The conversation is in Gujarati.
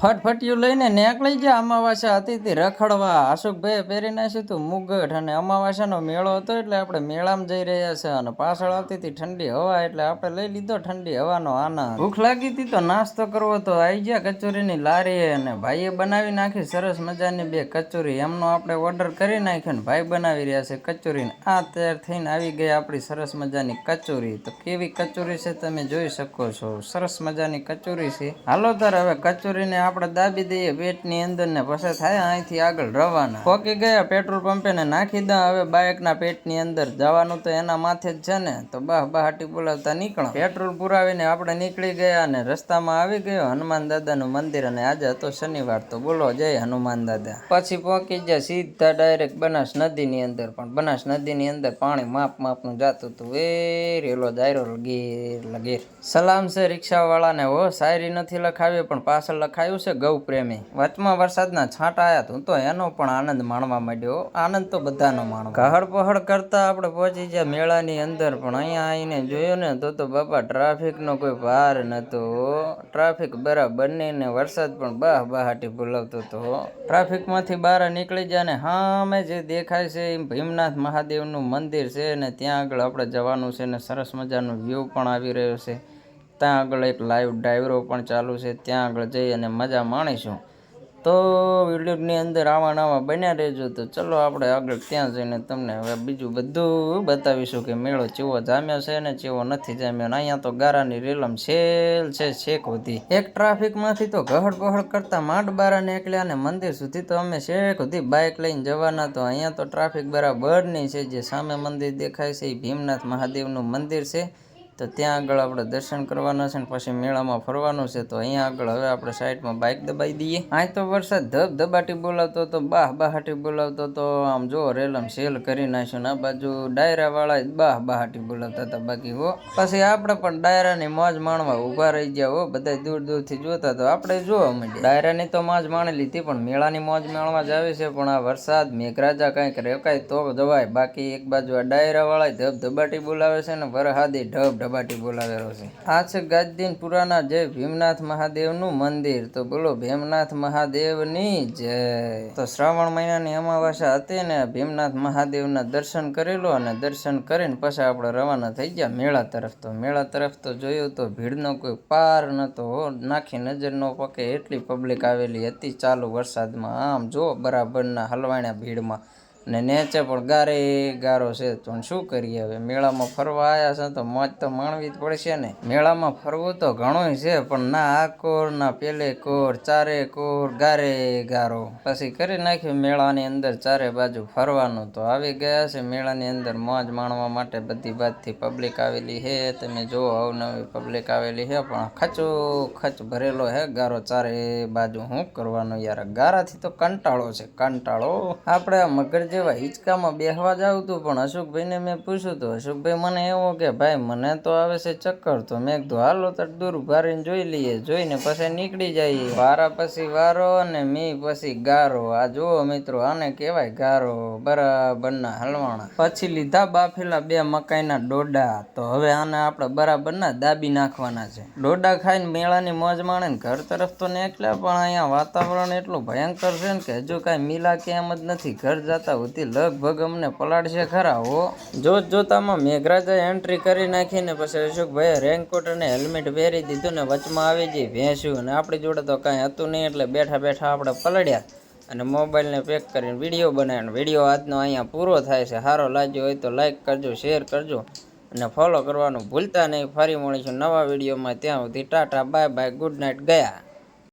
ફટફટિયું લઈને નીકળી ગયા અમાવાસ્યા હતી તે રખડવા. અશોકભાઈએ પહેરી નાખ્યું હતું મુગટ અને અમાવાસ્યાનો મેળો હતો એટલે આપણે મેળામાં જઈ રહ્યા છે અને પાછળ આવતી હતી ઠંડી હવા એટલે આપણે લઈ લીધો ઠંડી હવાનો આનંદ. ભૂખ લાગી હતી તો નાસ્તો કરવો તો આવી ગયા કચોરીની લારી અને ભાઈએ બનાવી નાખી સરસ મજાની બે કચોરી. એમનો આપણે ઓર્ડર કરી નાખ્યો ને ભાઈ બનાવી રહ્યા છે કચોરીને. આ તૈયાર થઈને આવી ગઈ આપણી સરસ મજાની કચોરી. તો કેવી કચોરી છે તમે જોઈ શકો છો. સરસ મજાની કચોરી છે. હાલો તાર, હવે કચોરીને આપણે દાબી દઈએ પેટની અંદર ને પછી થાય અહીંથી આગળ રવાના. પોકી ગયા પેટ્રોલ પંપે ને નાખી દઉં હવે બાઇકના પેટની અંદર જવાનું તો એના માથે જ છે ને. તો બાહ બહાટી બોલાવતા નીકળો. પેટ્રોલ પુરાવીને આપણે નીકળી ગયા અને રસ્તામાં આવી ગયો. હનુમાન દાદાનું મંદિર અને આજે હતો શનિવાર, તો બોલો જય હનુમાન દાદા. પછી પહોંચી ગયા, સીધા ડાયરેક્ટ બનાસ નદીની અંદર. પણ બનાસ નદીની અંદર પાણી માપ માપનું જાતું હતું. એ રેલો દાયરો લગીર લગીર સલામ છે રિક્ષાવાળાને. હો શાયરી નથી લખાવી, પણ પાછળ લખાયું છે ગૌ વચમાં વરસાદના છાંટા આવ્યા તું તો એનો પણ આનંદ માણવા માંડ્યો. આનંદ તો બધાનો માણો કહડ પહડ કરતા આપણે પહોંચી ગયા મેળાની અંદર, પણ અહીંયા આવીને જોયું ને તો તો બાપા, ટ્રાફિકનો કોઈ ભાર નહોતો. ટ્રાફિક બરાબર ને વરસાદ પણ બાહ બહાટી બોલાવતો હતો. ટ્રાફિકમાંથી બહાર નીકળી ગયા ને સામે જે દેખાય છે એમ ભીમનાથ મહાદેવનું મંદિર છે ને ત્યાં આગળ આપણે જવાનું છે ને સરસ મજાનો વ્યૂ પણ આવી રહ્યો છે. ત્યાં આગળ એક લાઈવ ડાયરો પણ ચાલુ છે, ત્યાં આગળ જઈ અને મજા માણીશું. તો વિડીયોની અંદર આવા નવા બન્યા રહેજો. તો ચલો આપણે આગળ ત્યાં જઈને તમને હવે બીજું બધું બતાવીશું કે મેળો ચેવો જામ્યો છે ને ચેવો નથી જામ્યો અને અહીંયા તો ગારાની રેલમ છેલ છે, છેક સુધી. એક ટ્રાફિકમાંથી તો ગહડ ગહડ કરતા માંડ બારા નીકળ્યા અને મંદિર સુધી તો અમે છેક સુધી બાઇક લઈને જવાના. તો અહીંયા તો ટ્રાફિક બરાબર નહીં છે, જે સામે મંદિર દેખાય છે, એ ભીમનાથ મહાદેવનું મંદિર છે. તો ત્યાં આગળ આપણે દર્શન કરવાના છે ને પછી મેળામાં ફરવાનું છે, તો અહીંયા આગળ હવે આપણે સાઈડમાં બાઇક દબાઈ દઈએ. આ તો વરસાદ ધબ ધબાટી બોલાવતો તો બાહ બહાટી બોલાવતો તો આમ જો રેલમ સેલ કરી નાખ્યું આ બાજુ ડાયરા વાળા બાહ બહાટી બોલાવતા હતા બાકી હો. પછી આપણે પણ ડાયરાની મોજ માણવા ઊભા રહી ગયા હો બધા દૂર દૂરથી જોતા તો આપણે જોવા માંડ્યા. ડાયરાની તો મોજ માણી લીધી, પણ મેળાની મોજ માણવા જ આવે છે, પણ આ વરસાદ મેઘરાજા કંઈક રેકાય તો જવાય. બાકી એક બાજુ આ ડાયરા વાળા ધબ ધબાટી બોલાવે છે ને વરહાદી ઢબ ઢબાટી બોલાવેલો છે. આ છે ગાજદીન પુરાના જય ભીમનાથ મહાદેવનું મંદિર, તો બોલો ભીમનાથ મહાદેવની જય. તો શ્રાવણ મહિનાની અમાવાસ્યા હતી ને ભીમનાથ મહાદેવના દર્શન કરેલો અને દર્શન કરીને પછી આપણે રવાના થઈ ગયા મેળા તરફ. તો મેળા તરફ તો જોયું તો ભીડનો કોઈ પાર નતો નાખી નજર ન પકે એટલી પબ્લિક આવેલી હતી. ચાલુ વરસાદમાં આમ જો બરાબરના હલવાણ્યા ભીડમાં ને નેચે પણ ગારે ગારો છે. તો શું કરીએ હવે? મેળામાં ફરવા આવ્યા છે તો મોજ તો માણવી જ પડશે ને. મેળામાં ફરવું તો ઘણું છે, પણ ના આ કોર, ના પેલે કોર, ચારે કોર, ગારે ગારો. પછી કરી નાખ્યું મેળાની અંદર ચારે બાજુ ફરવાનું. તો આવી ગયા છે મેળાની અંદર મોજ માણવા માટે બધી બાજથી પબ્લિક આવેલી છે. તમે જુઓ અવનવી પબ્લિક આવેલી હે પણ ખચો ખચ ભરેલો હે ગારો ચારે બાજુ. શું કરવાનું યાર? ગારાથી તો કંટાળો છે, કંટાળો. આપણે મગર જેવા હિંચકામાં બેહવા જાવ તું, પણ અશોકભાઈને મેં પૂછ્યું તો, અશોકભાઈ, મને એવો કે, ભાઈ, મને તો આવે છે ચક્કર, તો મેં કીધું, હાલો તો દૂર ભારીને જોઈ લઈએ. જોઈને પછી નીકળી જઈએ. વારા પછી વારો અને મી પછી ગારો. આ જુઓ મિત્રો, આને કહેવાય ગારો, બરાબરના હલવાણા. પછી લીધા બાફેલા બે મકાઈના ડોડા. તો હવે આને આપણે બરાબરના દાબી નાખવાના છે. ડોડા ખાઈને મેળાની મોજ માણે ને ઘર તરફ તો નીકળ્યા, પણ અહીંયા વાતાવરણ એટલું ભયંકર છે ને કે હજુ કાંઈ મિલા એમ જ નથી. ઘર જતા હોતી લગભગ અમને પલાડશે ખરા, હો. જોત જોતામાં મેઘરાજાએ એન્ટ્રી કરી નાખીને પછી અશોકભાઈએ રેનકોટ અને હેલ્મેટ પહેરી દીધું ને વચમાં આવી જઈ ભેંસ્યું. અને આપણી જોડે તો કાંઈ હતું નહીં એટલે બેઠા બેઠા આપણે પલળ્યા અને મોબાઈલને પેક કરીને વીડિયો બનાવીને વીડિયો આજનો અહીંયા પૂરો થાય છે. સારો લાગ્યો હોય તો લાઇક કરજો શેર કરજો અને ફોલો કરવાનું ભૂલતા નહીં. ફરી મળીશું નવા વિડીયોમાં ત્યાં સુધી tata bye bye good night ગયા.